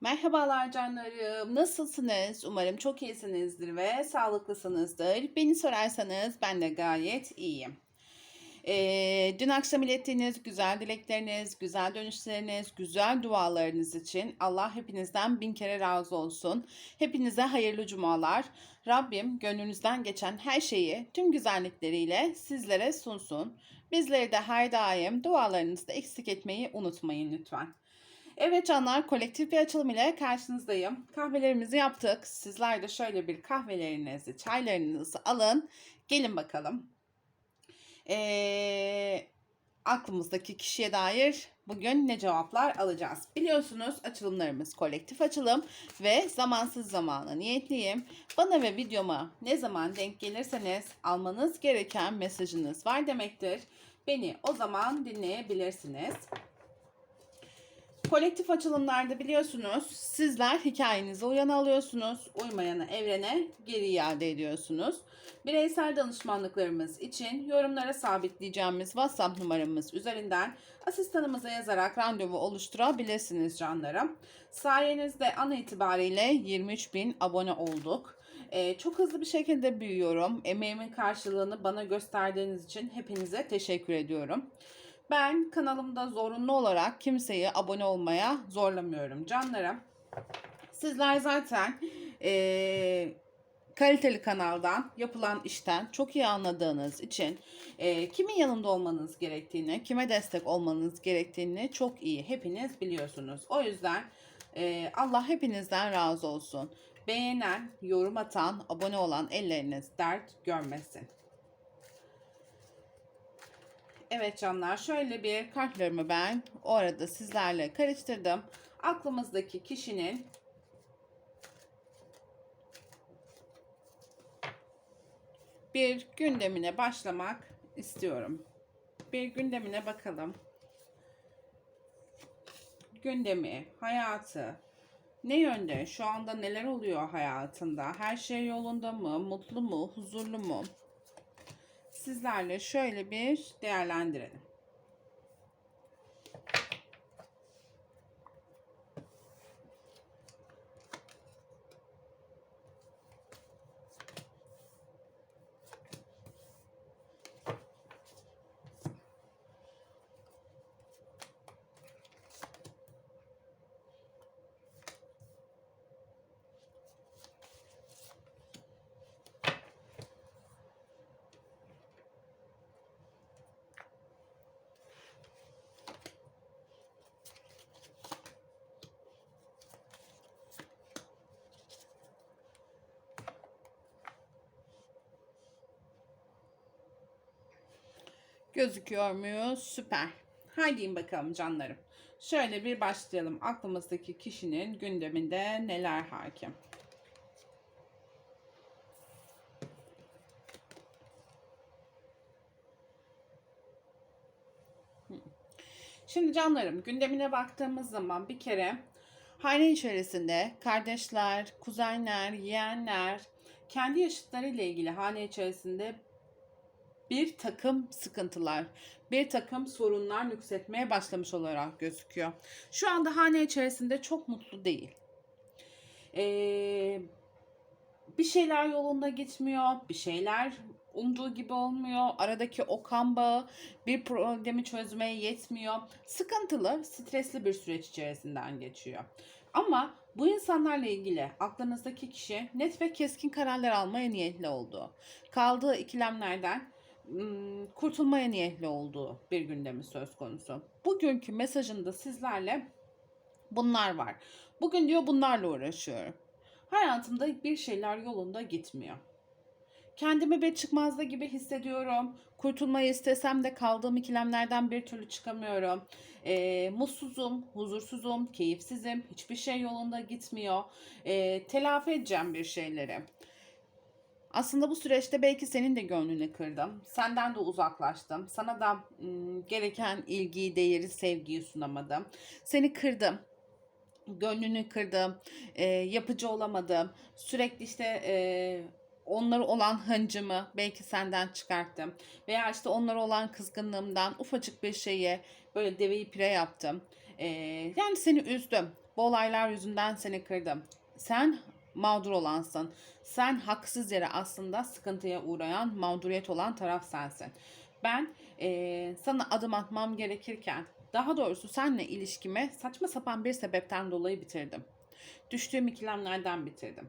Merhabalar canlarım. Nasılsınız? Umarım çok iyisinizdir ve sağlıklısınızdır. Beni sorarsanız ben de gayet iyiyim. Ee, dün akşam ilettiğiniz güzel dilekleriniz, güzel dönüşleriniz, güzel dualarınız için Allah hepinizden bin kere razı olsun. Hepinize hayırlı cumalar. Rabbim gönlünüzden geçen her şeyi tüm güzellikleriyle sizlere sunsun. Bizleri de her daim dualarınızda eksik etmeyi unutmayın lütfen. Evet canlar kolektif bir açılım ile karşınızdayım. Kahvelerimizi yaptık. Sizler de şöyle bir kahvelerinizi, çaylarınızı alın. Gelin bakalım. Ee, aklımızdaki kişiye dair bugün ne cevaplar alacağız? Biliyorsunuz açılımlarımız kolektif açılım ve zamansız zamana niyetliyim. Bana ve videoma ne zaman denk gelirseniz almanız gereken mesajınız var demektir. Beni o zaman dinleyebilirsiniz. Kolektif açılımlarda biliyorsunuz sizler hikayenize uyanı alıyorsunuz. Uymayanı evrene geri iade ediyorsunuz. Bireysel danışmanlıklarımız için yorumlara sabitleyeceğimiz WhatsApp numaramız üzerinden asistanımıza yazarak randevu oluşturabilirsiniz canlarım. Sayenizde an itibariyle 23 bin abone olduk. Ee, çok hızlı bir şekilde büyüyorum. Emeğimin karşılığını bana gösterdiğiniz için hepinize teşekkür ediyorum. Ben kanalımda zorunlu olarak kimseyi abone olmaya zorlamıyorum canlarım. Sizler zaten eee, kaliteli kanaldan yapılan işten çok iyi anladığınız için eee, kimin yanında olmanız gerektiğini, kime destek olmanız gerektiğini çok iyi hepiniz biliyorsunuz. O yüzden eee, Allah hepinizden razı olsun. Beğenen, yorum atan, abone olan elleriniz dert görmesin. Evet canlar şöyle bir kartlarımı ben o arada sizlerle karıştırdım. Aklımızdaki kişinin bir gündemine başlamak istiyorum. Bir gündemine bakalım. Gündemi, hayatı, ne yönde? Şu anda neler oluyor hayatında? Her şey yolunda mı? Mutlu mu? Huzurlu mu? Sizlerle şöyle bir değerlendirelim. Gözüküyor muyuz? Süper. Haydi bakalım canlarım. Şöyle bir başlayalım. Aklımızdaki kişinin gündeminde neler hakim? Şimdi canlarım gündemine baktığımız zaman bir kere hane içerisinde kardeşler, kuzenler, yeğenler, kendi yaşıtlarıyla ilgili hane içerisinde bir takım sıkıntılar, bir takım sorunlar nüksetmeye başlamış olarak gözüküyor. Şu anda hane içerisinde çok mutlu değil. Ee, bir şeyler yolunda gitmiyor, bir şeyler umduğu gibi olmuyor. Aradaki o kan bağı bir problemi çözmeye yetmiyor. Sıkıntılı, stresli bir süreç içerisinden geçiyor. Ama bu insanlarla ilgili aklınızdaki kişi net ve keskin kararlar almaya niyetli olduğu, kaldığı ikilemlerden kurtulmaya niyetli olduğu bir gündemi söz konusu. Bugünkü mesajında sizlerle bunlar var. Bugün diyor bunlarla uğraşıyorum. Hayatımda bir şeyler yolunda gitmiyor. Kendimi bir çıkmazda gibi hissediyorum. Kurtulmayı istesem de kaldığım ikilemlerden bir türlü çıkamıyorum. Ee, mutsuzum, huzursuzum, keyifsizim. Hiçbir şey yolunda gitmiyor. Ee, telafi edeceğim bir şeyleri. Aslında bu süreçte belki senin de gönlünü kırdım. Senden de uzaklaştım. Sana da ım, gereken ilgiyi, değeri, sevgiyi sunamadım. Seni kırdım. Gönlünü kırdım. e, yapıcı olamadım. Sürekli işte e, onlara olan hıncımı belki senden çıkarttım. Veya işte onlara olan kızgınlığımdan ufacık bir şeye böyle deveyi pire yaptım. Ee, yani seni üzdüm. Bu olaylar yüzünden seni kırdım. Sen mağdur olansın. Sen haksız yere aslında sıkıntıya uğrayan, mağduriyet olan taraf sensin. Ben ee, sana adım atmam gerekirken, daha doğrusu seninle ilişkimi saçma sapan bir sebepten dolayı bitirdim. Düştüğüm ikilemlerden bitirdim.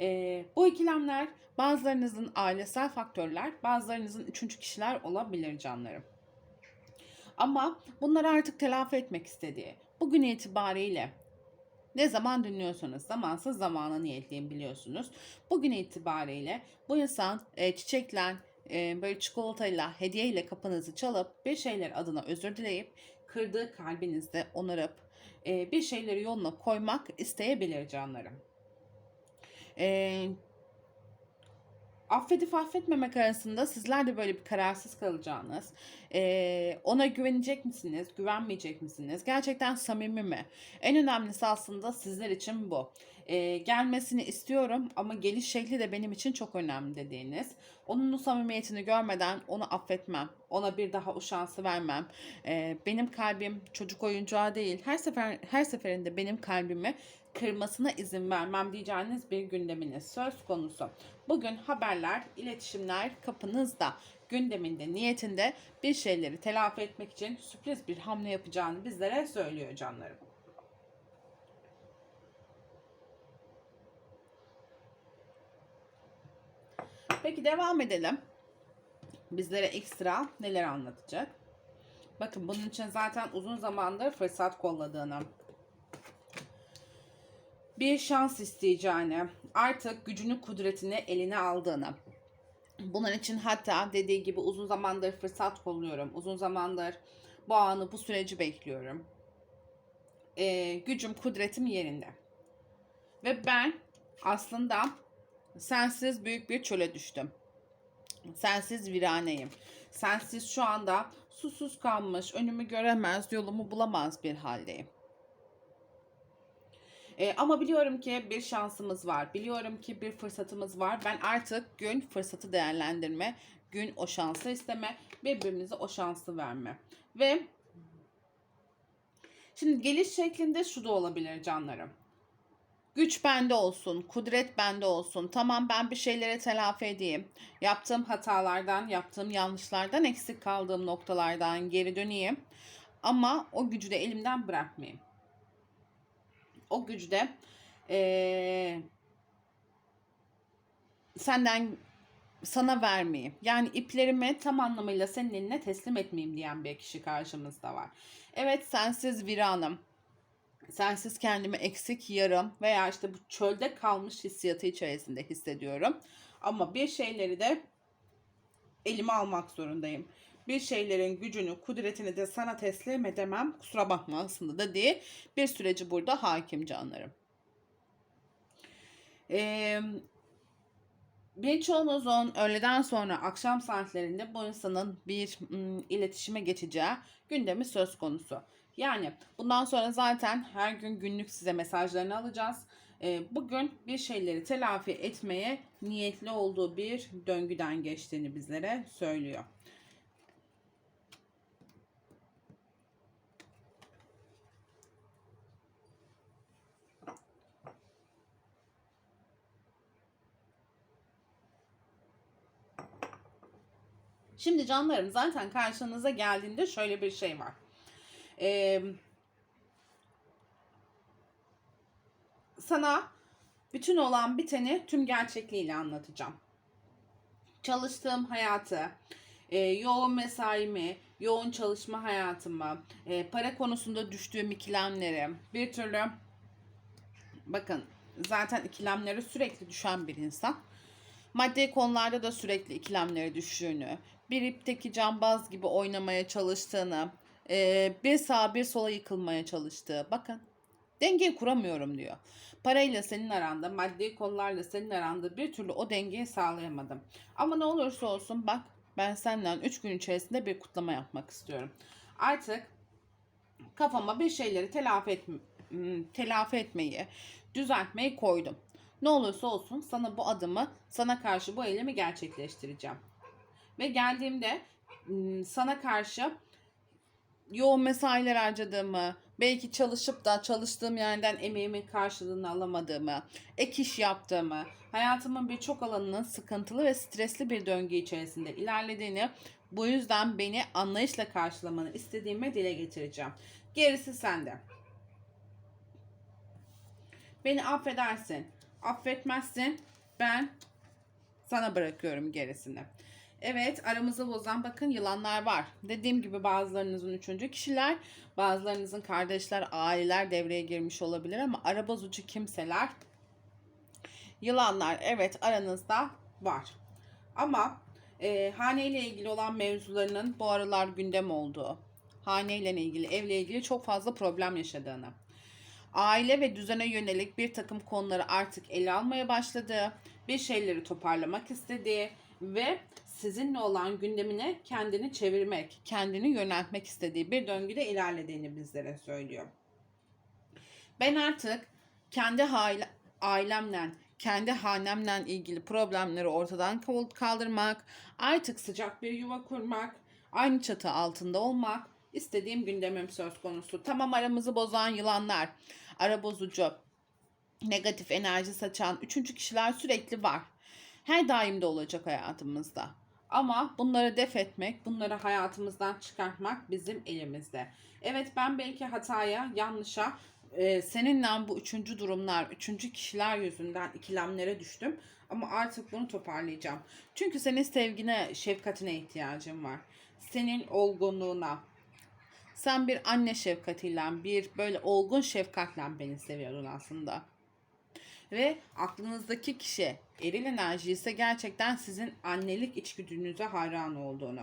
Ee, bu ikilemler bazılarınızın ailesel faktörler, bazılarınızın üçüncü kişiler olabilir canlarım. Ama bunları artık telafi etmek istediği, bugün itibariyle ne zaman dinliyorsanız zamansız zamana niyetliyim biliyorsunuz. Bugün itibariyle bu insan e, çiçekle, e, böyle çikolatayla, hediyeyle kapınızı çalıp bir şeyler adına özür dileyip kırdığı kalbinizde onarıp e, bir şeyleri yoluna koymak isteyebilir canlarım. E, affedip affetmemek arasında sizler de böyle bir kararsız kalacağınız, e, ona güvenecek misiniz, güvenmeyecek misiniz, gerçekten samimi mi? En önemlisi aslında sizler için bu. E, gelmesini istiyorum ama geliş şekli de benim için çok önemli dediğiniz. Onun samimiyetini görmeden onu affetmem, ona bir daha o şansı vermem. E, benim kalbim çocuk oyuncağı değil. Her sefer her seferinde benim kalbimi kırmasına izin vermem diyeceğiniz bir gündeminiz söz konusu. Bugün haberler, iletişimler kapınızda, gündeminde, niyetinde bir şeyleri telafi etmek için sürpriz bir hamle yapacağını bizlere söylüyor canlarım. Peki devam edelim. Bizlere ekstra neler anlatacak? Bakın bunun için zaten uzun zamandır fırsat kolladığını, bir şans isteyeceğini, artık gücünü kudretini eline aldığını. Bunun için hatta dediği gibi uzun zamandır fırsat kolluyorum. Uzun zamandır bu anı, bu süreci bekliyorum. Ee, gücüm, kudretim yerinde. Ve ben aslında sensiz büyük bir çöle düştüm. Sensiz viraneyim. Sensiz şu anda susuz kalmış, önümü göremez, yolumu bulamaz bir haldeyim. E, ama biliyorum ki bir şansımız var. Biliyorum ki bir fırsatımız var. Ben artık gün fırsatı değerlendirme, gün o şansı isteme, birbirimize o şansı verme. Ve şimdi geliş şeklinde şu da olabilir canlarım. Güç bende olsun, kudret bende olsun. Tamam ben bir şeylere telafi edeyim. Yaptığım hatalardan, yaptığım yanlışlardan, eksik kaldığım noktalardan geri döneyim. Ama o gücü de elimden bırakmayayım o gücde ee, senden sana vermeyeyim. Yani iplerimi tam anlamıyla senin eline teslim etmeyeyim diyen bir kişi karşımızda var. Evet sensiz viranım. Sensiz kendimi eksik, yarım veya işte bu çölde kalmış hissiyatı içerisinde hissediyorum. Ama bir şeyleri de elime almak zorundayım bir şeylerin gücünü, kudretini de sana teslim edemem. Kusura bakma aslında da diye bir süreci burada hakim canlarım. Ee, Birçoğunuzun öğleden sonra akşam saatlerinde bu insanın bir ım, iletişime geçeceği gündemi söz konusu. Yani bundan sonra zaten her gün günlük size mesajlarını alacağız. Ee, bugün bir şeyleri telafi etmeye niyetli olduğu bir döngüden geçtiğini bizlere söylüyor. Şimdi canlarım zaten karşınıza geldiğinde şöyle bir şey var. Ee, sana bütün olan biteni tüm gerçekliğiyle anlatacağım. Çalıştığım hayatı, e, yoğun mesaimi, yoğun çalışma hayatımı, e, para konusunda düştüğüm ikilemleri, bir türlü bakın zaten ikilemleri sürekli düşen bir insan. Maddi konularda da sürekli ikilemleri düştüğünü, bir ipteki cambaz gibi oynamaya çalıştığını, e, bir sağa bir sola yıkılmaya çalıştığı. Bakın dengeyi kuramıyorum diyor. Parayla senin aranda, maddi konularla senin aranda bir türlü o dengeyi sağlayamadım. Ama ne olursa olsun bak ben senden 3 gün içerisinde bir kutlama yapmak istiyorum. Artık kafama bir şeyleri telafi, et, telafi etmeyi, düzeltmeyi koydum. Ne olursa olsun sana bu adımı, sana karşı bu eylemi gerçekleştireceğim. Ve geldiğimde sana karşı yoğun mesailer harcadığımı, belki çalışıp da çalıştığım yerden emeğimin karşılığını alamadığımı, ek iş yaptığımı, hayatımın birçok alanının sıkıntılı ve stresli bir döngü içerisinde ilerlediğini, bu yüzden beni anlayışla karşılamanı istediğimi dile getireceğim. Gerisi sende. Beni affedersin, affetmezsin, ben sana bırakıyorum gerisini. Evet aramızı bozan bakın yılanlar var. Dediğim gibi bazılarınızın üçüncü kişiler, bazılarınızın kardeşler, aileler devreye girmiş olabilir ama ara bozucu kimseler, yılanlar evet aranızda var. Ama e, hane ile ilgili olan mevzularının bu aralar gündem olduğu, hane ile ilgili, evle ilgili çok fazla problem yaşadığını, aile ve düzene yönelik bir takım konuları artık ele almaya başladığı, bir şeyleri toparlamak istediği ve sizinle olan gündemine kendini çevirmek, kendini yöneltmek istediği bir döngüde ilerlediğini bizlere söylüyor. Ben artık kendi aile, ailemle, kendi hanemle ilgili problemleri ortadan kaldırmak, artık sıcak bir yuva kurmak, aynı çatı altında olmak istediğim gündemim söz konusu. Tamam aramızı bozan yılanlar, ara bozucu, negatif enerji saçan üçüncü kişiler sürekli var. Her daim de olacak hayatımızda. Ama bunları def etmek, bunları hayatımızdan çıkartmak bizim elimizde. Evet ben belki hataya, yanlışa, e, seninle bu üçüncü durumlar, üçüncü kişiler yüzünden ikilemlere düştüm. Ama artık bunu toparlayacağım. Çünkü senin sevgine, şefkatine ihtiyacım var. Senin olgunluğuna. Sen bir anne şefkatiyle, bir böyle olgun şefkatle beni seviyordun aslında. Ve aklınızdaki kişi eril enerji ise gerçekten sizin annelik içgüdünüze hayran olduğunu.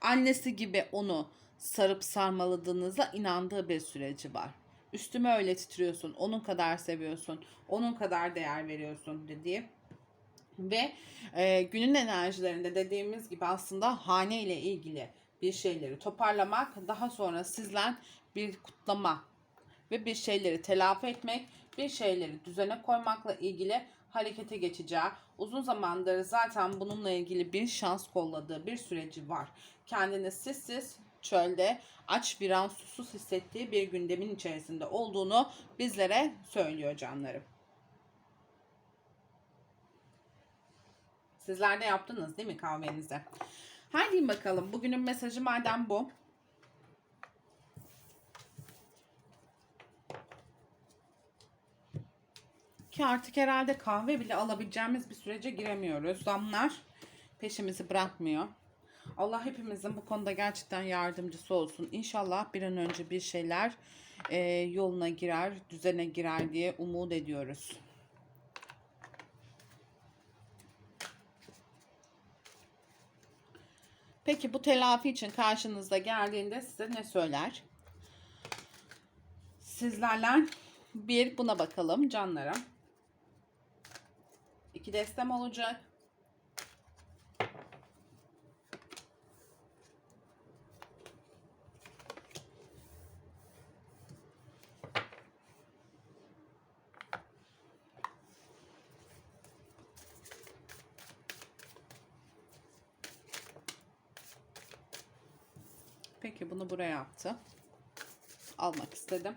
Annesi gibi onu sarıp sarmaladığınıza inandığı bir süreci var. Üstüme öyle titriyorsun, onun kadar seviyorsun, onun kadar değer veriyorsun dediği. Ve e, günün enerjilerinde dediğimiz gibi aslında hane ile ilgili bir şeyleri toparlamak, daha sonra sizden bir kutlama ve bir şeyleri telafi etmek, bir şeyleri düzene koymakla ilgili harekete geçeceği, uzun zamandır zaten bununla ilgili bir şans kolladığı bir süreci var. Kendini sessiz, çölde, aç bir an susuz hissettiği bir gündemin içerisinde olduğunu bizlere söylüyor canlarım. Sizler de yaptınız değil mi kahvenize? Haydi bakalım. Bugünün mesajı madem bu. Ki artık herhalde kahve bile alabileceğimiz bir sürece giremiyoruz. Zamlar peşimizi bırakmıyor. Allah hepimizin bu konuda gerçekten yardımcısı olsun. İnşallah bir an önce bir şeyler e, yoluna girer, düzene girer diye umut ediyoruz. Peki bu telafi için karşınızda geldiğinde size ne söyler? Sizlerle bir buna bakalım canlarım. İki destem olacak. Peki bunu buraya attı. Almak istedim.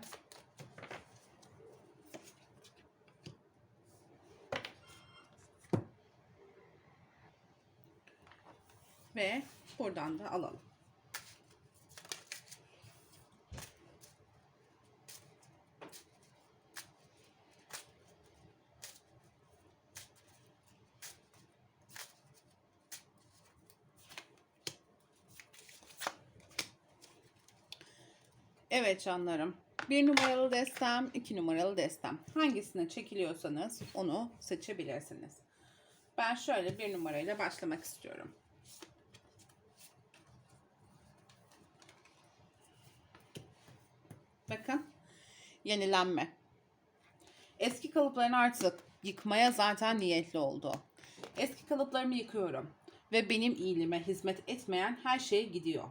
Ve buradan da alalım. Evet canlarım. Bir numaralı destem, iki numaralı destem. Hangisine çekiliyorsanız onu seçebilirsiniz. Ben şöyle bir numarayla başlamak istiyorum. Bakın. Yenilenme. Eski kalıplarını artık yıkmaya zaten niyetli oldu. Eski kalıplarımı yıkıyorum. Ve benim iyiliğime hizmet etmeyen her şey gidiyor.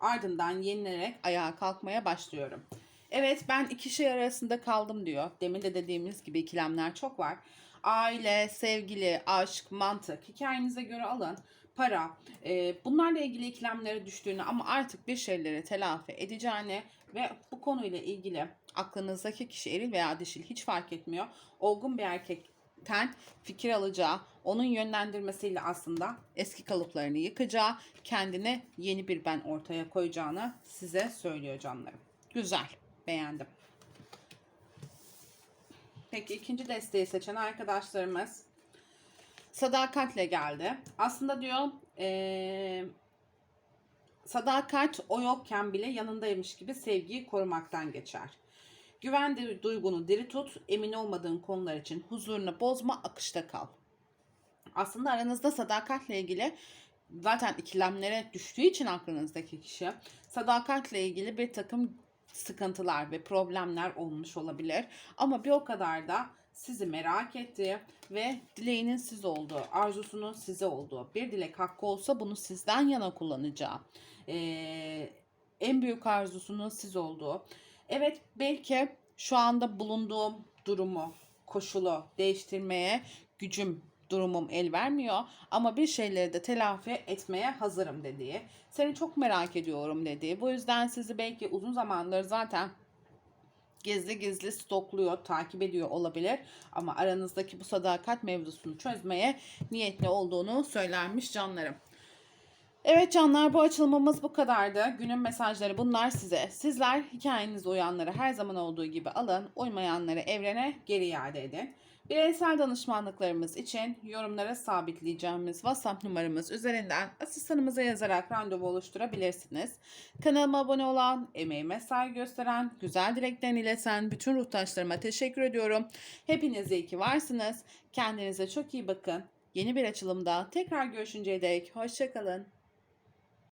Ardından yenilerek ayağa kalkmaya başlıyorum. Evet ben iki şey arasında kaldım diyor. Demin de dediğimiz gibi ikilemler çok var. Aile, sevgili, aşk, mantık hikayenize göre alın. para e, bunlarla ilgili ikilemlere düştüğünü ama artık bir şeyleri telafi edeceğini ve bu konuyla ilgili aklınızdaki kişi eril veya dişil hiç fark etmiyor. Olgun bir erkekten fikir alacağı, onun yönlendirmesiyle aslında eski kalıplarını yıkacağı, kendine yeni bir ben ortaya koyacağını size söylüyor canlarım. Güzel, beğendim. Peki ikinci desteği seçen arkadaşlarımız sadakatle geldi. Aslında diyor eee, sadakat o yokken bile yanındaymış gibi sevgiyi korumaktan geçer. Güven du- duygunu diri tut, emin olmadığın konular için huzurunu bozma, akışta kal. Aslında aranızda sadakatle ilgili zaten ikilemlere düştüğü için aklınızdaki kişi sadakatle ilgili bir takım sıkıntılar ve problemler olmuş olabilir. Ama bir o kadar da sizi merak ettiği ve dileğinin siz olduğu, arzusunun size olduğu, bir dilek hakkı olsa bunu sizden yana kullanacağı, ee, en büyük arzusunun siz olduğu. Evet belki şu anda bulunduğum durumu, koşulu değiştirmeye gücüm, durumum el vermiyor ama bir şeyleri de telafi etmeye hazırım dediği, seni çok merak ediyorum dediği. Bu yüzden sizi belki uzun zamandır zaten gizli gizli stokluyor, takip ediyor olabilir. Ama aranızdaki bu sadakat mevzusunu çözmeye niyetli olduğunu söylenmiş canlarım. Evet canlar bu açılımımız bu kadardı. Günün mesajları bunlar size. Sizler hikayenizde uyanları her zaman olduğu gibi alın, uymayanları evrene geri iade edin. Bireysel danışmanlıklarımız için yorumlara sabitleyeceğimiz WhatsApp numaramız üzerinden asistanımıza yazarak randevu oluşturabilirsiniz. Kanalıma abone olan, emeğime saygı gösteren, güzel dileklerini ileten bütün ruhtaşlarıma teşekkür ediyorum. Hepiniz iyi ki varsınız. Kendinize çok iyi bakın. Yeni bir açılımda tekrar görüşünceye dek hoşçakalın.